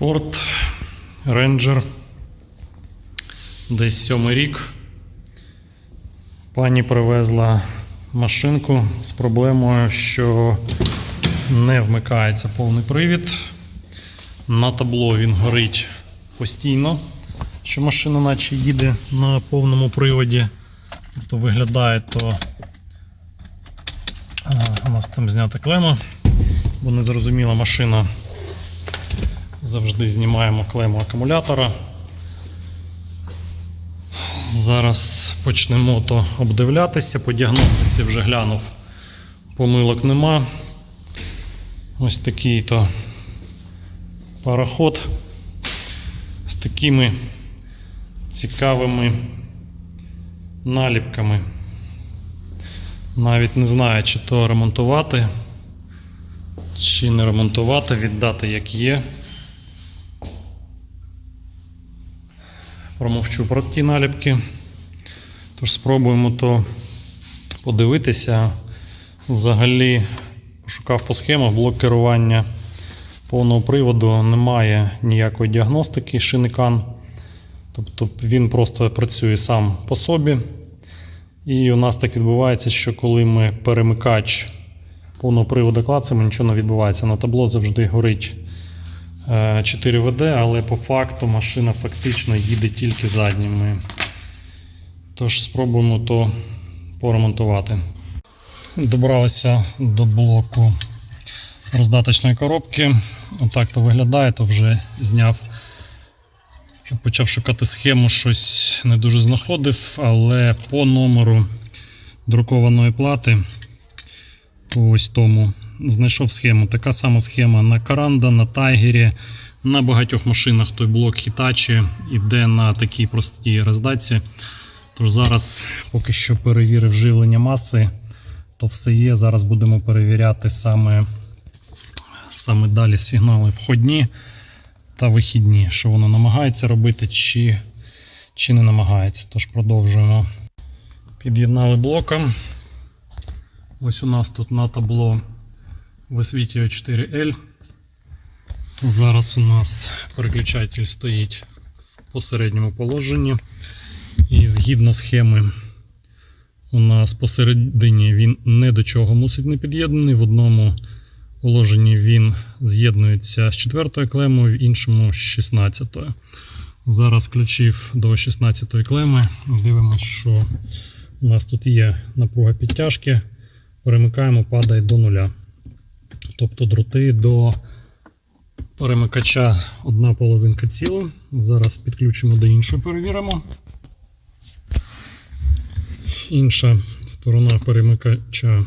Ford Ranger. Десь сьомий рік. Пані привезла машинку з проблемою, що не вмикається повний привід. На табло він горить постійно, що машина наче їде на повному приводі. Тобто виглядає то а, у нас там знята клема, бо незрозуміла машина. Завжди знімаємо клему акумулятора. Зараз почнемо то обдивлятися. По діагностиці вже глянув. Помилок нема. Ось такий то пароход з такими цікавими наліпками. Навіть не знаю, чи то ремонтувати, чи не ремонтувати, віддати як є. Промовчу про ті наліпки. Тож спробуємо то подивитися. Взагалі пошукав по схемах блок керування повного приводу, немає ніякої діагностики шиникан. Тобто він просто працює сам по собі. І у нас так відбувається, що коли ми перемикач повного приводу клацаємо, нічого не відбувається. На табло завжди горить е, 4 ВД, але по факту машина фактично їде тільки задніми. Тож спробуємо то поремонтувати. Добралися до блоку роздаточної коробки. Отак то виглядає, то вже зняв. Почав шукати схему, щось не дуже знаходив, але по номеру друкованої плати, ось тому, знайшов схему. Така сама схема на Каранда, на Тайгері, на багатьох машинах той блок Hitachi іде на такій простій роздатці. Тож зараз поки що перевірив живлення маси, то все є. Зараз будемо перевіряти саме, саме далі сигнали входні та вихідні, що воно намагається робити, чи, чи не намагається. Тож продовжуємо. Під'єднали блоком. Ось у нас тут на табло висвітлює 4L. Зараз у нас переключатель стоїть в посередньому положенні. І згідно схеми, у нас посередині він не до чого мусить не під'єднаний. В одному положенні він з'єднується з четвертою клемою, в іншому з 16. Зараз включив до 16 клеми. Дивимося, що у нас тут є напруга підтяжки. Перемикаємо, падає до нуля. Тобто дроти до перемикача одна половинка ціла. Зараз підключимо до іншої, перевіримо. Інша сторона перемикача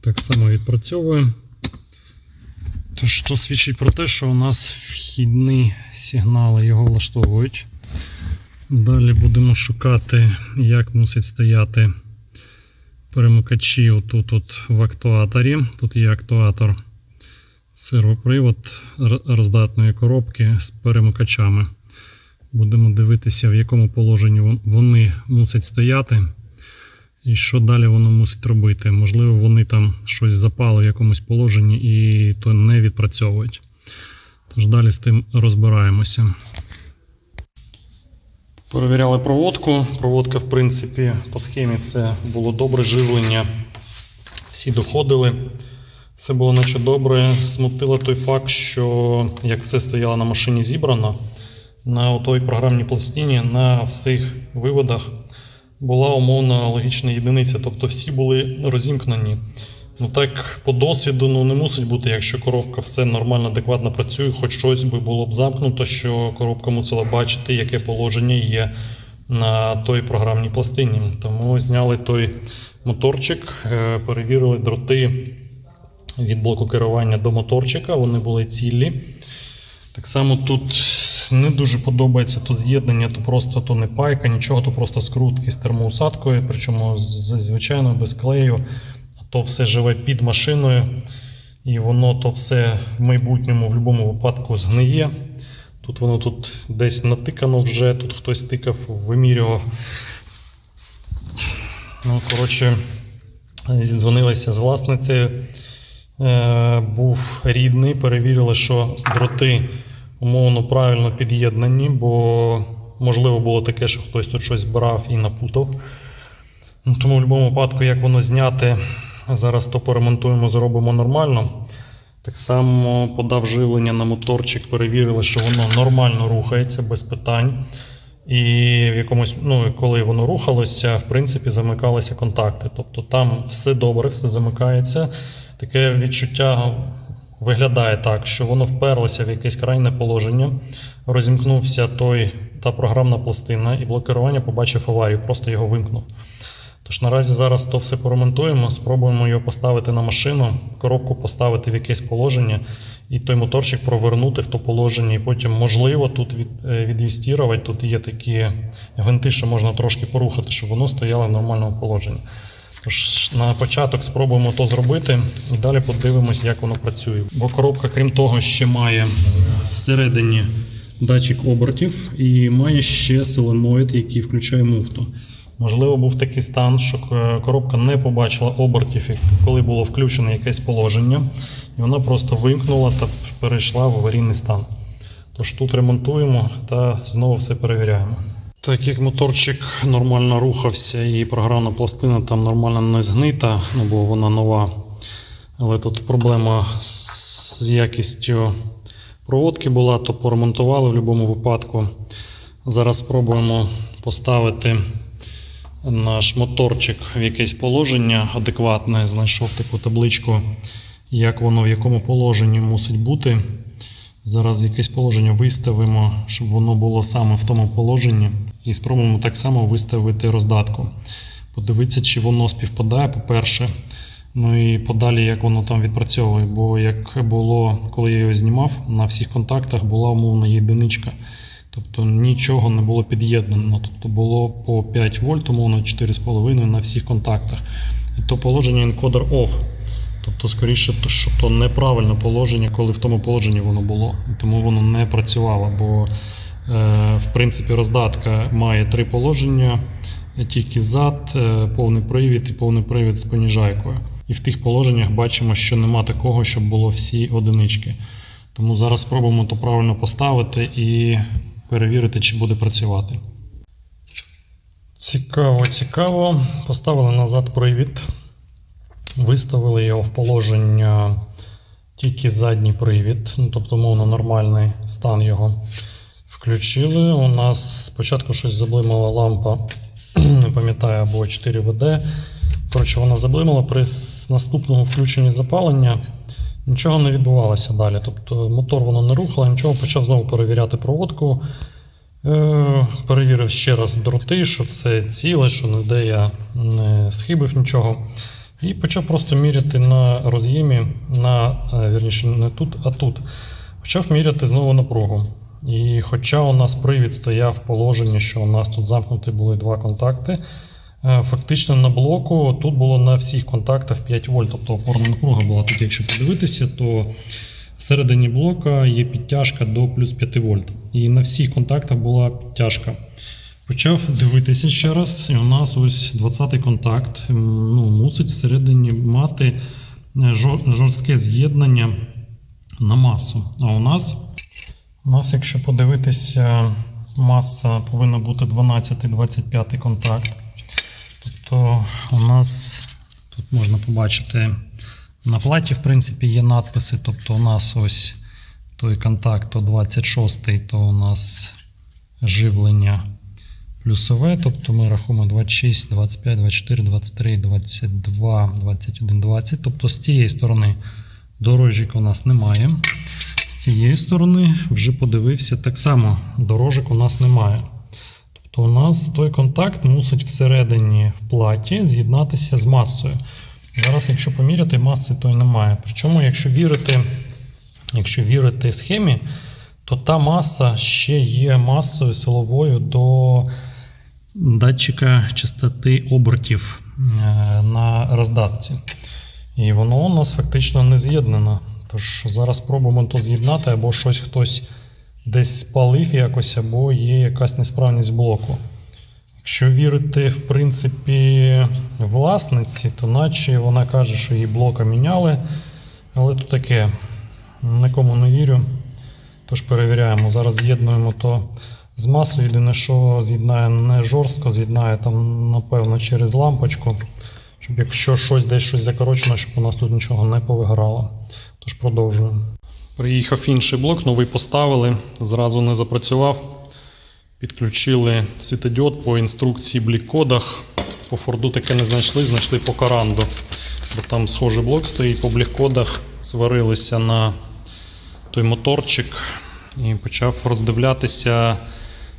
так само відпрацьовує. Тож, що свідчить про те, що у нас вхідні сигнали його влаштовують. Далі будемо шукати, як мусить стояти перемикачі отут от в актуаторі. Тут є актуатор сервопривод роздатної коробки з перемикачами. Будемо дивитися, в якому положенні вони мусять стояти. І що далі воно мусить робити? Можливо, вони там щось запали в якомусь положенні і то не відпрацьовують. Тож далі з тим розбираємося. Перевіряли проводку. Проводка, в принципі, по схемі все було добре, живлення. Всі доходили. Все було наче добре. Смутило той факт, що як все стояло на машині зібрано, на той програмній пластині, на всіх виводах була умовна логічна єдиниця. Тобто всі були розімкнені. Ну так по досвіду ну, не мусить бути, якщо коробка все нормально, адекватно працює, хоч щось би було б замкнуто, що коробка мусила бачити, яке положення є на той програмній пластині. Тому зняли той моторчик, е, перевірили дроти від блоку керування до моторчика, вони були цілі. Так само тут не дуже подобається то з'єднання, то просто то не пайка, нічого, то просто скрутки з термоусадкою, причому звичайно без клею. То все живе під машиною, і воно то все в майбутньому в будь-якому випадку згниє. Тут воно тут десь натикано вже, тут хтось тикав, вимірював. Ну, коротше, дзвонилися з власницею. Е, був рідний, перевірили, що дроти умовно правильно під'єднані, бо можливо було таке, що хтось тут щось брав і напутав. Ну, тому в будь-якому випадку, як воно зняти, зараз то поремонтуємо, зробимо нормально. Так само подав живлення на моторчик, перевірили, що воно нормально рухається без питань. І в якомусь, ну, коли воно рухалося, в принципі, замикалися контакти. Тобто там все добре, все замикається. Таке відчуття виглядає так, що воно вперлося в якесь крайне положення, розімкнувся той, та програмна пластина, і блокування побачив аварію, просто його вимкнув. Тож наразі зараз то все поремонтуємо, спробуємо його поставити на машину, коробку поставити в якесь положення, і той моторчик провернути в то положення, і потім, можливо, тут від, е, від'юстірувати. Тут є такі гвинти, що можна трошки порухати, щоб воно стояло в нормальному положенні. Тож на початок спробуємо то зробити і далі подивимось, як воно працює. Бо коробка, крім того, ще має всередині датчик обертів і має ще соленоїд, який включає муфту. Можливо, був такий стан, що коробка не побачила обертів, коли було включено якесь положення, і вона просто вимкнула та перейшла в аварійний стан. Тож тут ремонтуємо та знову все перевіряємо. Так як моторчик нормально рухався і програмна пластина там нормально не згнита, ну бо вона нова. Але тут проблема з якістю проводки була, то поремонтували в будь-якому випадку. Зараз спробуємо поставити наш моторчик в якесь положення адекватне. Знайшов таку табличку, як воно в якому положенні мусить бути. Зараз якесь положення виставимо, щоб воно було саме в тому положенні. І спробуємо так само виставити роздатку. Подивитися, чи воно співпадає, по-перше. Ну і подалі, як воно там відпрацьовує. Бо як було, коли я його знімав, на всіх контактах була умовна єдиничка. Тобто нічого не було під'єднано. Тобто було по 5 вольт, умовно 4,5 на всіх контактах. І то положення енкодер OFF. Тобто, скоріше, то, що то неправильне положення, коли в тому положенні воно було. І тому воно не працювало. Бо, е, в принципі, роздатка має три положення: тільки зад, е, повний привід і повний привід з поніжайкою. І в тих положеннях бачимо, що нема такого, щоб було всі одинички. Тому зараз спробуємо то правильно поставити і перевірити, чи буде працювати. Цікаво, цікаво. Поставили назад привід. Виставили його в положення тільки задній привід, ну, тобто, мовно, нормальний стан його. Включили. У нас спочатку щось заблимала лампа, не пам'ятаю, або 4 ВД. Коротше, вона заблимала при наступному включенні запалення. Нічого не відбувалося далі. Тобто мотор воно не рухало, нічого, почав знову перевіряти проводку. Е, перевірив ще раз дроти, що все ціле, що ніде я не схибив нічого. І почав просто міряти на роз'ємі, на, е, вірніше, не тут, а тут. Почав міряти знову напругу. І хоча у нас привід стояв в положенні, що у нас тут замкнуті були два контакти, фактично на блоку тут було на всіх контактах 5 вольт, тобто опорна напруга була тут, якщо подивитися, то всередині блока є підтяжка до плюс 5 вольт. І на всіх контактах була підтяжка. Почав дивитися ще раз, і у нас ось 20-й контакт ну, мусить всередині мати е, жорстке з'єднання на масу. А у нас, у нас, якщо подивитися, маса повинна бути 12-25 контакт. Тобто у нас тут можна побачити на платі, в принципі, є надписи. Тобто, у нас ось той контакт, то 26-й, то у нас живлення плюсове. Тобто ми рахуємо 26, 25, 24, 23, 22, 21, 20. Тобто з цієї сторони дорожок у нас немає. З цієї сторони вже подивився, так само дорожок у нас немає. Тобто у нас той контакт мусить всередині в платі з'єднатися з масою. Зараз, якщо поміряти, маси то й немає. Причому, якщо вірити, якщо вірити схемі, то та маса ще є масою силовою до датчика частоти обертів е, на роздатці. І воно у нас фактично не з'єднано. Тож зараз спробуємо то з'єднати, або щось хтось десь спалив якось, або є якась несправність блоку. Якщо вірити, в принципі, власниці, то наче вона каже, що її блока міняли. Але то таке, нікому не вірю. Тож перевіряємо. Зараз з'єднуємо то з масою. Єдине, що з'єднає не жорстко, з'єднає там, напевно, через лампочку. Щоб якщо щось десь щось закорочено, щоб у нас тут нічого не повиграло. Тож продовжуємо. Приїхав інший блок, новий поставили, зразу не запрацював. Підключили світодіод по інструкції блік-кодах. По Форду таке не знайшли, знайшли по Каранду. Бо там схожий блок стоїть по блік-кодах, сварилися на той моторчик і почав роздивлятися.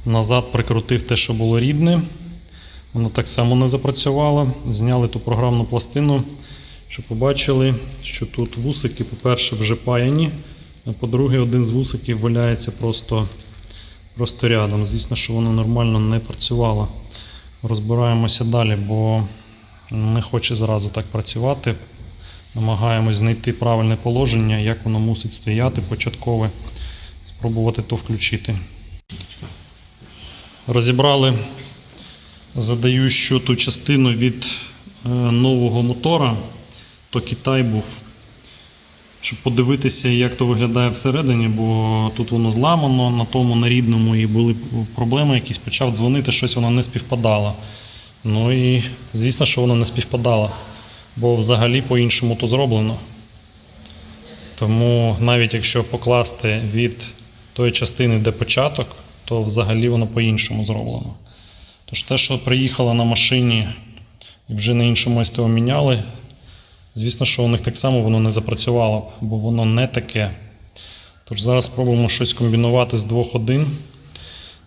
Назад прикрутив те, що було рідне. Воно так само не запрацювало. Зняли ту програмну пластину, щоб побачили, що тут вусики, по-перше, вже паяні, по-друге, один з вусиків валяється просто, просто рядом. Звісно, що воно нормально не працювало. Розбираємося далі, бо не хоче зразу так працювати. Намагаємось знайти правильне положення, як воно мусить стояти початкове, спробувати то включити. Розібрали задающу ту частину від е, нового мотора, то Китай був, щоб подивитися, як то виглядає всередині, бо тут воно зламано на тому на рідному і були проблеми якісь, почав дзвонити, щось воно не співпадало. Ну і звісно, що воно не співпадало, бо взагалі по-іншому то зроблено. Тому навіть якщо покласти від тої частини, де початок, то взагалі воно по-іншому зроблено. Тож те, що приїхало на машині і вже на іншому СТО міняли, звісно, що у них так само воно не запрацювало, бо воно не таке. Тож зараз спробуємо щось комбінувати з двох один.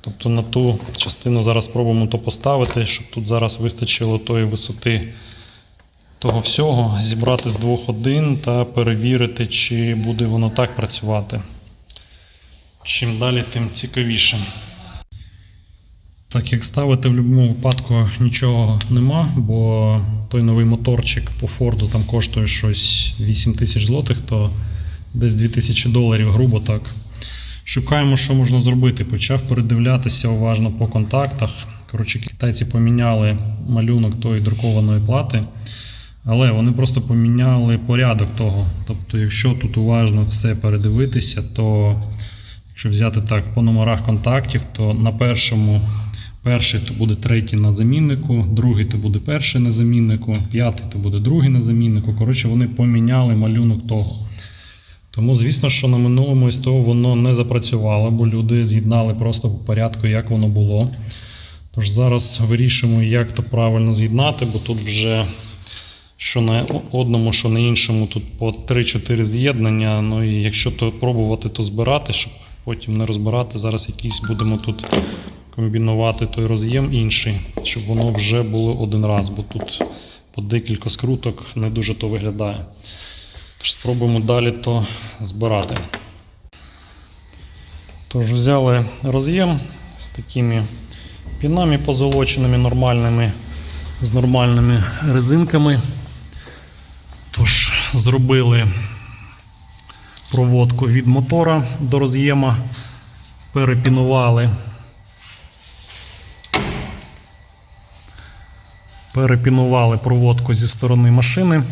Тобто на ту частину зараз спробуємо то поставити, щоб тут зараз вистачило тої висоти того всього, зібрати з двох один та перевірити, чи буде воно так працювати. Чим далі, тим цікавіше. Так як ставити в будь-якому випадку нічого нема, бо той новий моторчик по Форду там коштує щось 8 тисяч злотих, то десь 2000 доларів, грубо так. Шукаємо, що можна зробити. Почав передивлятися уважно по контактах. Коротше, китайці поміняли малюнок тої друкованої плати, але вони просто поміняли порядок того. Тобто, якщо тут уважно все передивитися, то якщо взяти так по номерах контактів, то на першому перший то буде третій на заміннику, другий то буде перший на заміннику, п'ятий то буде другий на заміннику. Коротше, вони поміняли малюнок того. Тому, звісно, що на минулому СТО воно не запрацювало, бо люди з'єднали просто по порядку, як воно було. Тож зараз вирішуємо, як то правильно з'єднати, бо тут вже що на одному, що на іншому, тут по 3-4 з'єднання. Ну і якщо то пробувати, то збирати, щоб потім не розбирати. Зараз якийсь будемо тут комбінувати той роз'єм інший, щоб воно вже було один раз, бо тут по декілька скруток не дуже то виглядає. Тож спробуємо далі то збирати. Тож взяли роз'єм з такими пінами позолоченими, нормальними, з нормальними резинками. Тож зробили проводку від мотора до роз'єма, перепінували. Перепінували проводку зі сторони машини.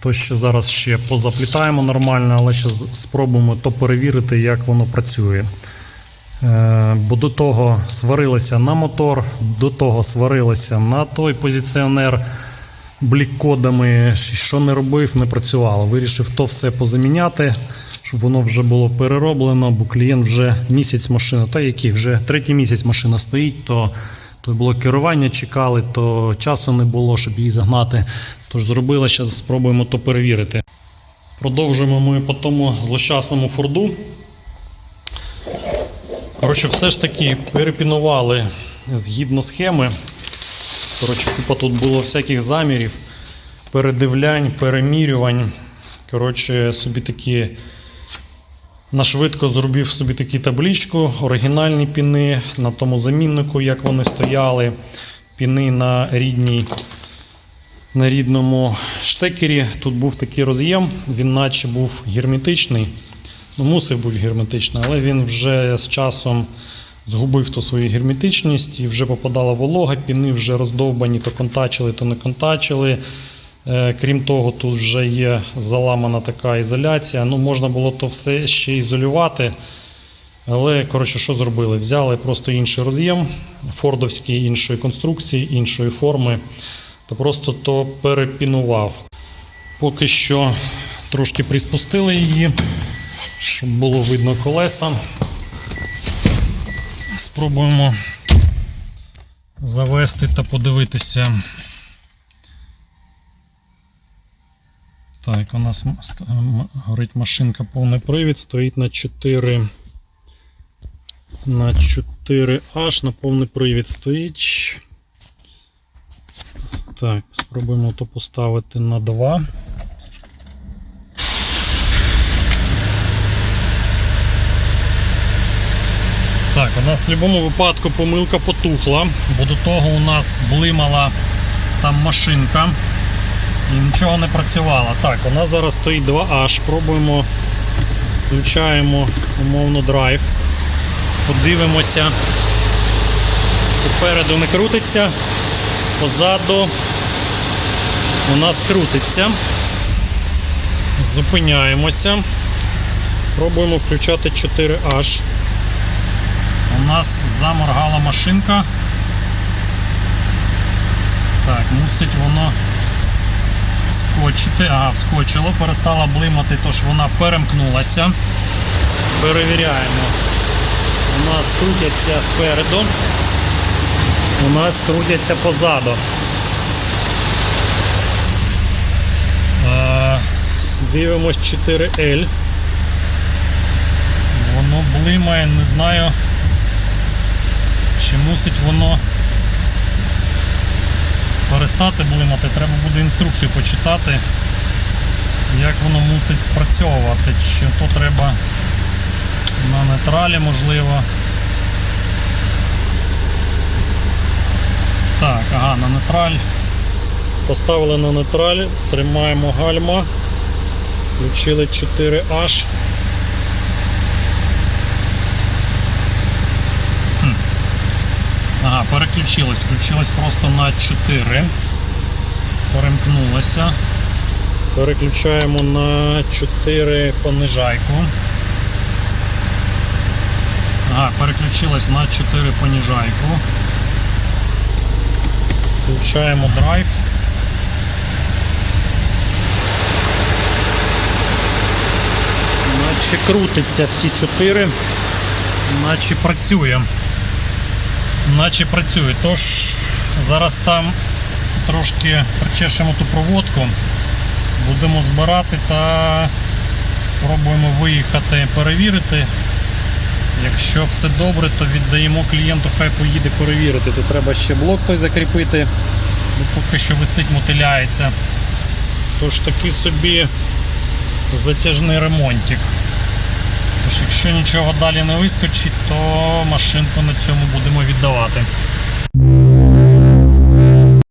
То ще зараз ще позаплітаємо нормально, але ще спробуємо то перевірити, як воно працює. Е, Бо до того сварилися на мотор, до того сварилися на той позиціонер блік-кодами. Що не робив, не працювало. Вирішив то все позаміняти, щоб воно вже було перероблено, бо клієнт вже місяць машина, та який вже третій місяць машина стоїть, то, то було керування, чекали, то часу не було, щоб її загнати. Тож зробили, зараз спробуємо то перевірити. Продовжуємо ми по тому злощасному форду. Коротше, все ж таки перепінували згідно схеми. Коротше, купа тут було всяких замірів, передивлянь, перемірювань. Коротше, собі такі нашвидко зробив собі таку табличку, оригінальні піни на тому заміннику, як вони стояли, піни на рідній на рідному штекері. Тут був такий роз'єм, він наче був герметичний. Ну, мусив бути герметичний, але він вже з часом згубив ту свою герметичність і вже попадала волога, піни вже роздовбані, то контачили, то не контачили. Е, Крім того, тут вже є заламана така ізоляція. Ну, можна було то все ще ізолювати. Але, коротше, що зробили? Взяли просто інший роз'єм, фордовський іншої конструкції, іншої форми, та просто то перепінував. Поки що трошки приспустили її, щоб було видно колеса. Спробуємо завести та подивитися. Так, у нас горить машинка повний привід, стоїть на 4 на 4H, на повний привід стоїть. Так, спробуємо то поставити на 2. Так, у нас в будь-якому випадку помилка потухла, бо до того у нас блимала там машинка і нічого не працювало. Так, у нас зараз стоїть 2H. Пробуємо, включаємо умовно драйв. Подивимося. Попереду не крутиться, позаду у нас крутиться. Зупиняємося. Пробуємо включати 4H. У нас заморгала машинка. Так, мусить воно скочити. Ага, вскочило, перестала блимати, тож вона перемкнулася. Перевіряємо. У нас крутяться спереду. У нас крутяться позаду. Е, Дивимось 4L. Воно блимає, не знаю. Чи мусить воно перестати блимати, треба буде інструкцію почитати, як воно мусить спрацьовувати, чи то треба на нейтралі можливо. Так, ага, на нейтраль. Поставили на нейтраль, тримаємо гальма, включили 4H. Ага, переключилась. Включилась просто на 4. Перемкнулася. Переключаємо на 4 понижайку. Ага, переключилась на 4 понижайку. Включаємо драйв. Наче крутиться всі 4, наче працює наче працює. Тож зараз там трошки причешемо ту проводку, будемо збирати та спробуємо виїхати, перевірити. Якщо все добре, то віддаємо клієнту, хай поїде перевірити. То треба ще блок той закріпити, бо поки що висить, мотиляється. Тож такий собі затяжний ремонтик. Тож, якщо нічого далі не вискочить, то машинку на цьому будемо віддавати.